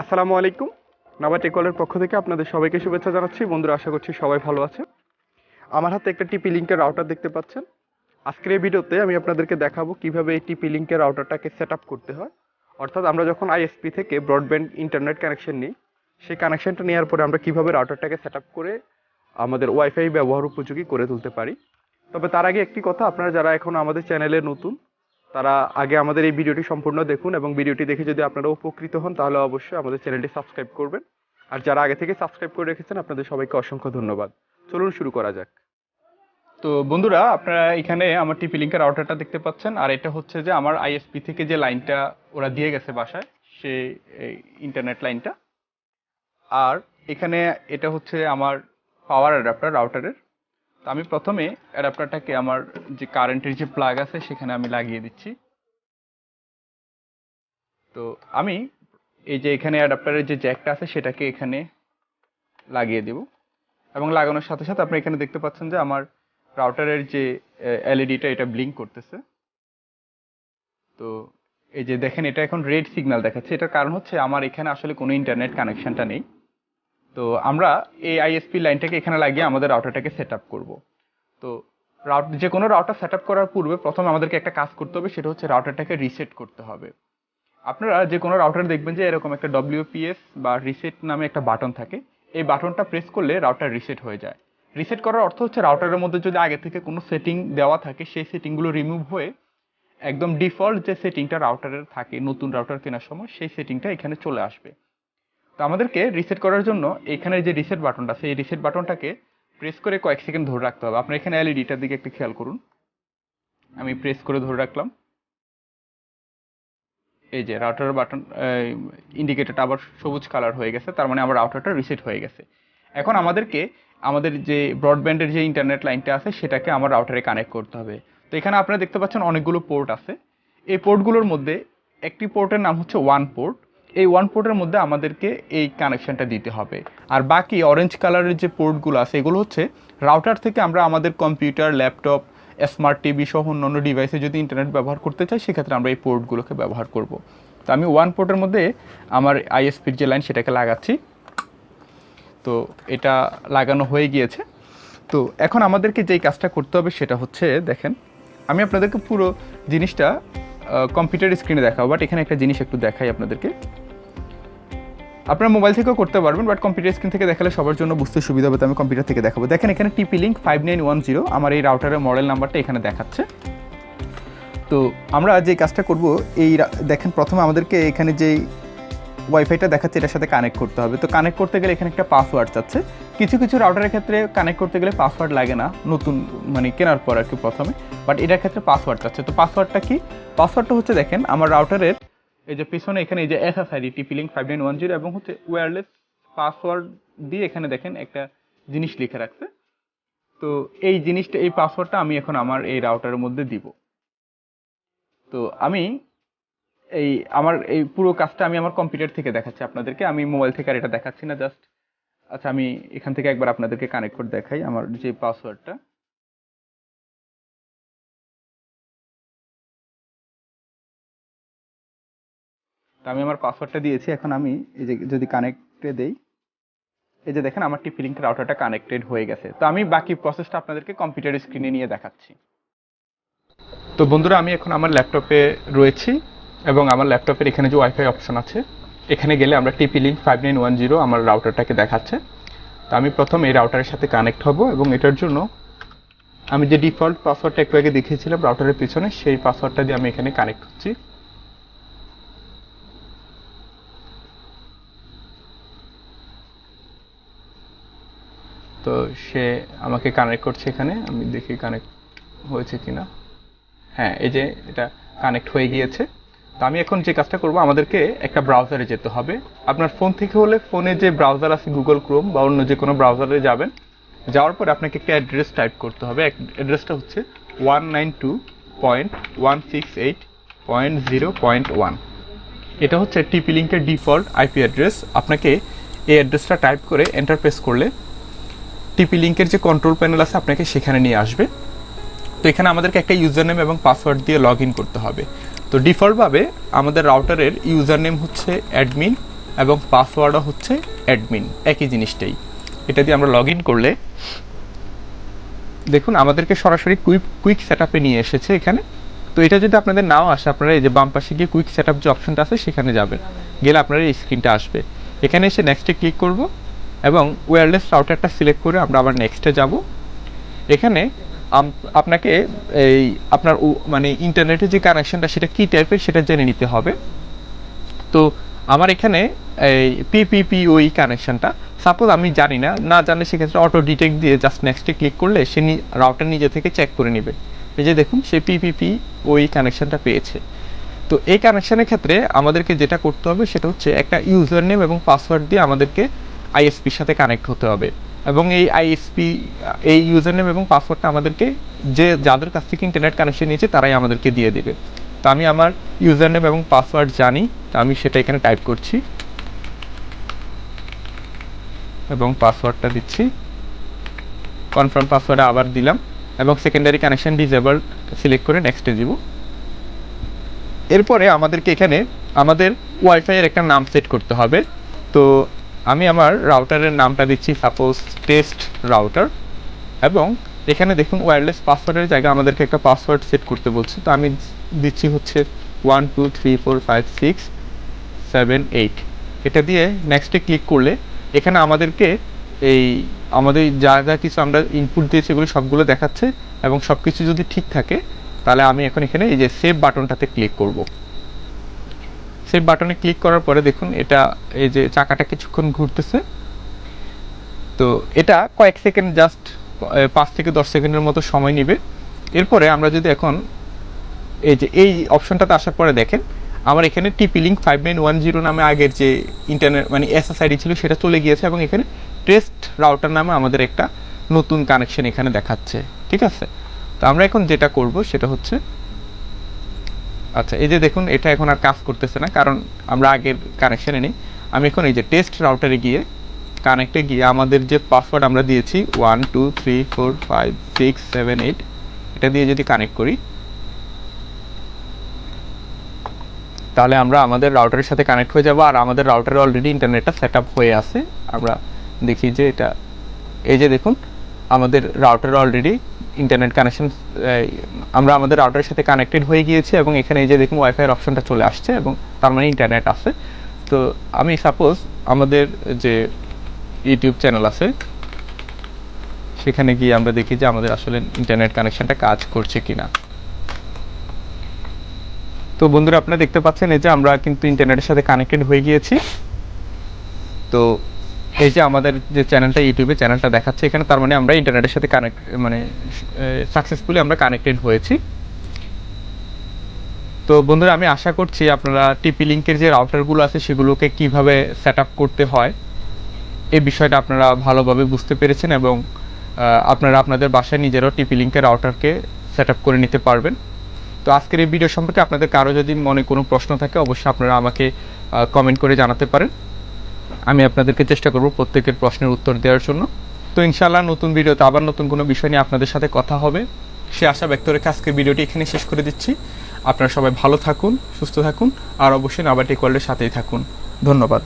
আসসালামু আলাইকুম। নাবা টেকলের পক্ষ থেকে আপনাদের সবাইকে শুভেচ্ছা জানাচ্ছি। বন্ধুরা, আশা করছি সবাই ভালো আছে আমার হাতে একটা টিপি লিঙ্কের রাউটার দেখতে পাচ্ছেন। আজকের এই ভিডিওতে আমি আপনাদেরকে দেখাবো কীভাবে এই টিপি লিঙ্কের রাউটারটাকে সেট করতে হয়। অর্থাৎ আমরা যখন আইএসপি থেকে ব্রডব্যান্ড ইন্টারনেট কানেকশন নিই, সেই কানেকশনটা নেওয়ার পরে আমরা কীভাবে রাউটারটাকে সেট করে আমাদের ওয়াইফাই ব্যবহার উপযোগী করে তুলতে পারি। তবে তার আগে একটি কথা, আপনারা যারা এখন আমাদের চ্যানেলে নতুন তারা আগে আমাদের এই ভিডিওটি সম্পূর্ণ দেখুন এবং ভিডিওটি দেখে যদি আপনারা উপকৃত হন, তাহলে অবশ্যই আমাদের চ্যানেলটি সাবস্ক্রাইব করবেন। আর যারা আগে থেকে সাবস্ক্রাইব করে রেখেছেন, আপনাদের সবাইকে অসংখ্য ধন্যবাদ। চলুন শুরু করা যাক। তো বন্ধুরা, আপনারা এখানে আমার টিপি লিঙ্কের রাউটারটা দেখতে পাচ্ছেন, আর এটা হচ্ছে যে আমার আইএসপি থেকে যে লাইনটা ওরা দিয়ে গেছে বাসায়, সে ইন্টারনেট লাইনটা। আর এখানে এটা হচ্ছে আমার পাওয়ার অ্যাডাপ্টার রাউটারের তো আমি প্রথমে অ্যাডাপ্টারটাকে আমার যে কারেন্টের যে প্লাগ আছে, সেখানে আমি লাগিয়ে দিচ্ছি। তো আমি এই যে এখানে অ্যাডাপ্টারের যে জ্যাকটা আছে, সেটাকে এখানে লাগিয়ে দেব। এবং লাগানোর সাথে সাথে আপনি এখানে দেখতে পাচ্ছেন যে আমার রাউটারের যে এলইডিটা এটা ব্লিঙ্ক করতেছে। তো এই যে দেখেন, এটা এখন রেড সিগন্যাল দেখাচ্ছে। এটার কারণ হচ্ছে আমার এখানে আসলে কোনো ইন্টারনেট কানেকশনটা নেই। তো আমরা এই আইএসপি লাইনটাকে এখানে লাগিয়ে আমাদের রাউটারটাকে সেট আপ করব। তো রাউট যে কোনো রাউটার সেট আপ করার পূর্বে প্রথমে আমাদেরকে একটা কাজ করতে হবে, সেটা হচ্ছে রাউটারটাকে রিসেট করতে হবে। আপনারা যে কোনো রাউটার দেখবেন যে এরকম একটা ডব্লিউপিএস বা রিসেট নামে একটা বাটন থাকে। এই বাটনটা প্রেস করলে রাউটার রিসেট হয়ে যায়। রিসেট করার অর্থ হচ্ছে রাউটারের মধ্যে যদি আগে থেকে কোনো সেটিং দেওয়া থাকে, সেই সেটিংগুলো রিমুভ হয়ে একদম ডিফল্ট যে সেটিংটা রাউটারের থাকে, নতুন রাউটার কেনার সময়, সেই সেটিংটা এখানে চলে আসবে। তো আমাদেরকে রিসেট করার জন্য এখানে যে রিসেট বাটনটা আছে সেই রিসেট বাটনটাকে প্রেস করে কয়েক সেকেন্ড ধরে রাখতে হবে। আপনার এখানে এলইডিটার দিকে একটু খেয়াল করুন। আমি প্রেস করে ধরে রাখলাম। এই যে রাউটার বাটন ইন্ডিকেটারটা আবার সবুজ কালার হয়ে গেছে, তার মানে আমার রাউটারটা রিসেট হয়ে গেছে। এখন আমাদেরকে আমাদের যে ব্রডব্যান্ডের যে ইন্টারনেট লাইনটা আছে, সেটাকে আমার রাউটারে কানেক্ট করতে হবে। তো এখানে আপনারা দেখতে পাচ্ছেন অনেকগুলো পোর্ট আছে। এই পোর্টগুলোর মধ্যে একটি পোর্টের নাম হচ্ছে ওয়ান পোর্ট এই ওয়ান পোর্টের মধ্যে আমাদেরকে এই কানেকশনটা দিতে হবে। আর বাকি অরেঞ্জ কালারের যে পোর্টগুলো আছে, এগুলো হচ্ছে রাউটার থেকে আমরা আমাদের কম্পিউটার ল্যাপটপ স্মার্ট টিভি সহ অন্যান্য ডিভাইসে যদি ইন্টারনেট ব্যবহার করতে চাই, সেক্ষেত্রে আমরা এই পোর্টগুলোকে ব্যবহার করব। তো আমি ওয়ান পোর্টের মধ্যে আমার আইএসপির যে লাইন সেটাকে লাগাচ্ছি। তো এটা লাগানো হয়ে গিয়েছে। তো এখন আমাদেরকে যেই কাজটা করতে হবে, সেটা হচ্ছে, দেখেন, আমি আপনাদেরকে পুরো জিনিসটা কম্পিউটার স্ক্রিনে দেখাবো বাট এখানে একটা জিনিস একটু দেখাই আপনাদেরকে। আপনারা মোবাইল থেকেও করতে পারবেন বাট কম্পিউটার স্ক্রিন থেকে দেখালে সবার জন্য বুঝতে সুবিধা হবে আমি কম্পিউটার থেকে দেখাবো। দেখেন এখানে TP link five nine one zero আমার এই রাউটারের মডেল নাম্বারটা এখানে দেখাচ্ছে। তো আমরা যে কাজটা করব, এই দেখেন প্রথমে আমাদেরকে এখানে যেই ওয়াইফাইটা দেখাচ্ছে, এটার সাথে কানেক্ট করতে হবে। তো কানেক্ট করতে গেলে এখানে একটা পাসওয়ার্ড চাচ্ছে কিছু কিছু রাউটারের ক্ষেত্রে কানেক্ট করতে গেলে পাসওয়ার্ড লাগে না, নতুন মানে কেনার পর আর কি প্রথমে বাট এটার ক্ষেত্রে পাসওয়ার্ড চাচ্ছে তো পাসওয়ার্ডটা কি? পাসওয়ার্ডটা হচ্ছে, দেখেন, আমার রাউটারের এই যে পিছনে এখানে এই যে SSID TP link five nine one zero এবং হচ্ছে ওয়্যারলেস পাসওয়ার্ড দিয়ে এখানে দেখেন একটা জিনিস লিখে রাখছে। তো এই জিনিসটা, এই পাসওয়ার্ডটা আমি এখন আমার এই রাউটারের মধ্যে দিব। তো আমি এই আমার এই পুরো কাজটা আমি আমার কম্পিউটার থেকে দেখাচ্ছি আপনাদেরকে। আমি মোবাইল থেকে আর এটা দেখাচ্ছি না জাস্ট আচ্ছা আমি এখান থেকে একবার আপনাদেরকে কানেক্ট করে দেখাই আমার যে পাসওয়ার্ডটা তো আমি আমার পাসওয়ার্ডটা দিয়েছি, এখন আমি এই যে যদি কানেক্টে দেই, এই যে দেখেন আমার লিঙ্ক রাউটারটা কানেক্টেড হয়ে গেছে। তো আমি বাকি প্রসেসটা আপনাদেরকে কম্পিউটার স্ক্রিনে নিয়ে দেখাচ্ছি। তো বন্ধুরা, আমি এখন আমার ল্যাপটপে রয়েছি এবং আমার ল্যাপটপের এখানে যে ওয়াইফাই অপশন আছে, এখানে গেলে আমরা TP link five nine one zero আমার রাউটারটাকে দেখাচ্ছে। তো আমি প্রথম এই রাউটারের সাথে কানেক্ট হব এবং এটার জন্য আমি যে ডিফল্ট পাসওয়ার্ডটা একটু আগে দেখিয়েছিলাম রাউটারের পিছনে, সেই পাসওয়ার্ডটা দিয়ে আমি এখানে কানেক্ট হচ্ছি তো সে আমাকে কানেক্ট করছে এখানে, আমি দেখি কানেক্ট হয়েছে কিনা। হ্যাঁ এই যে এটা কানেক্ট হয়ে গিয়েছে। তো আমি এখন যে কাজটা করব, আমাদেরকে একটা ব্রাউজারে যেতে হবে। আপনার ফোন থেকে হলে ফোনে যে ব্রাউজার আছে গুগল ক্রোম বা অন্য যে কোনো ব্রাউজারে যাবেন, যাওয়ার পর আপনাকে একটা অ্যাড্রেস টাইপ করতে হবে। অ্যাড্রেসটা হচ্ছে one nine two point one six eight point zero point one এটা হচ্ছে টিপি লিঙ্কের ডিফল্ট আইপি অ্যাড্রেস আপনাকে এই অ্যাড্রেসটা টাইপ করে এন্টারপ্রেস করলে টিপি লিঙ্কের যে কন্ট্রোল প্যানেল আছে, আপনাকে সেখানে নিয়ে আসবে। তো এখানে আমাদেরকে একটা ইউজার নেম এবং পাসওয়ার্ড দিয়ে লগ ইন করতে হবে। তো ডিফল্টভাবে আমাদের রাউটারের ইউজার নেম হচ্ছে অ্যাডমিন এবং পাসওয়ার্ডও হচ্ছে অ্যাডমিন একই জিনিসটাই। এটা দিয়ে আমরা লগ ইন করলে দেখুন, আমাদেরকে সরাসরি কুইক কুইক সেট নিয়ে এসেছে এখানে। তো এটা যদি আপনাদের নাও আসে, আপনারা এই যে বাম পাশে গিয়ে কুইক সেট যে অপশনটা আছে, সেখানে যাবেন। গেলে আপনারা এই স্ক্রিনটা আসবে। এখানে এসে নেক্সটে ক্লিক করব। এবং ওয়্যারলেস রাউটারটা সিলেক্ট করে আমরা আবার নেক্সটে যাব। এখানে আপনাকে এই আপনার মানে ইন্টারনেটের যে কানেকশনটা সেটা কী টাইপের সেটা জেনে নিতে হবে। তো আমার এখানে এই পিপিপি ওই কানেকশনটা সাপোজ আমি জানি না না জানলে সেক্ষেত্রে অটো ডিটেক্ট দিয়ে জাস্ট নেক্সটে ক্লিক করলে সে রাউটার নিজে থেকে চেক করে নেবে। এই যে দেখুন, সে পিপিপি ওই কানেকশনটা পেয়েছে। তো এই কানেকশনের ক্ষেত্রে আমাদেরকে যেটা করতে হবে সেটা হচ্ছে একটা ইউজার নেম এবং পাসওয়ার্ড দিয়ে আমাদেরকে আইএসপির সাথে কানেক্ট হতে হবে। এবং এই আইএসপি, এই ইউজার নেম এবং পাসওয়ার্ডটা আমাদেরকে যে যাদের কাছ থেকে ইন্টারনেট কানেকশন নিয়েছে, তারাই আমাদেরকে দিয়ে দেবে। তো আমি আমার ইউজার নেম এবং পাসওয়ার্ড জানি, তো আমি সেটা এখানে টাইপ করছি। এবং পাসওয়ার্ডটা দিচ্ছি। কনফার্ম পাসওয়ার্ডে আবার দিলাম। এবং সেকেন্ডারি কানেকশন ডিসেবল সিলেক্ট করে নেক্সটে দিব। এরপরে আমাদেরকে এখানে আমাদের ওয়াইফাইয়ের একটা নাম সেট করতে হবে। তো আমি আমার রাউটারের নামটা দিচ্ছি সাপোজ টেস্ট রাউটার এবং এখানে দেখুন ওয়্যারলেস পাসওয়ার্ডের জায়গায় আমাদেরকে একটা পাসওয়ার্ড সেট করতে বলছে। তো আমি দিচ্ছি হচ্ছে one two three four five six seven eight এটা দিয়ে নেক্সটে ক্লিক করলে এখানে আমাদেরকে এই আমাদের যা যা কিছু আমরা ইনপুট দিয়েছি এগুলো সবগুলো দেখাচ্ছে এবং সব কিছু যদি ঠিক থাকে, তাহলে আমি এখন এখানে এই যে সেভ বাটনটাতে ক্লিক করব। সেভ বাটনে ক্লিক করার পরে দেখুন এটা, এই যে চাকাটা কিছুক্ষণ ঘুরতেছে। তো এটা কয়েক সেকেন্ড, জাস্ট পাঁচ থেকে দশ সেকেন্ডের মতো সময় নেবে। এরপরে আমরা যদি এখন, এই যে, এই অপশনটাতে আসার পরে দেখেন, আমার এখানে TP link five nine one zero নামে আগের যে ইন্টারনেট মানে এসএসআইডি ছিল, সেটা চলে গিয়েছে এবং এখানে টেস্ট রাউটার নামে আমাদের একটা নতুন কানেকশন এখানে দেখাচ্ছে। ঠিক আছে? তো আমরা এখন যেটা করব, সেটা হচ্ছে আচ্ছা এই যে দেখুন, এটা এখন আর কাজ করতেছে না, কারণ আমরা আগের কানেকশনে নেই। আমি এখন এই যে টেস্ট রাউটারে গিয়ে কানেক্টে গিয়ে আমাদের যে পাসওয়ার্ড আমরা দিয়েছি one two three four five six seven eight এটা দিয়ে যদি কানেক্ট করি, তাহলে আমরা আমাদের রাউটারের সাথে কানেক্ট হয়ে যাব। আর আমাদের রাউটারে অলরেডি ইন্টারনেটটা সেট আপ হয়ে আছে। আমরা দেখি যে এটা, এই যে দেখুন, আমাদের রাউটার অলরেডি ইন্টারনেট কানেকশন আমরা আমাদের রাউটারের সাথে কানেক্টেড হয়ে গিয়েছি এবং এখানে এই যে দেখুন ওয়াইফাইয়ের অপশনটা চলে আসছে এবং তার মানে ইন্টারনেট আছে। তো আমি সাপোজ আমাদের যে ইউটিউব চ্যানেল আছে, সেখানে গিয়ে আমরা দেখি যে আমাদের আসলে ইন্টারনেট কানেকশনটা কাজ করছে কিনা। তো বন্ধুরা, আপনারা দেখতে পাচ্ছেন এই যে আমরা কিন্তু ইন্টারনেটের সাথে কানেক্টেড হয়ে গিয়েছি। তো এই যে আমাদের যে চ্যানেলটা, ইউটিউবে চ্যানেলটা দেখাচ্ছে, এখানে তার মানে আমরা ইন্টারনেটের সাথে কানেক্ট মানে সাকসেসফুলি আমরা কানেক্টেড হয়েছি। তো বন্ধুরা, আমি আশা করছি আপনারা টিপি লিঙ্কের যে রাউটারগুলো আছে, সেগুলোকে কীভাবে সেট করতে হয় এই বিষয়টা আপনারা ভালোভাবে বুঝতে পেরেছেন এবং আপনারা আপনাদের বাসায় নিজেরাও টিপি লিঙ্কের রাউটারকে সেট করে নিতে পারবেন। তো আজকের এই ভিডিও সম্পর্কে আপনাদের কারও যদি মনে কোনো প্রশ্ন থাকে, অবশ্যই আপনারা আমাকে কমেন্ট করে জানাতে পারেন। আমি আপনাদেরকে চেষ্টা করব প্রত্যেকের প্রশ্নের উত্তর দেওয়ার জন্য। তো ইনশাআল্লাহ নতুন ভিডিওতে আবার নতুন কোনো বিষয় নিয়ে আপনাদের সাথে কথা হবে। সে আশা ব্যক্ত রেখে আজকের ভিডিওটি এখানে শেষ করে দিচ্ছি। আপনারা সবাই ভালো থাকুন, সুস্থ থাকুন, আর অবশ্যই নাবাটি কোয়ালের সাথেই থাকুন। ধন্যবাদ।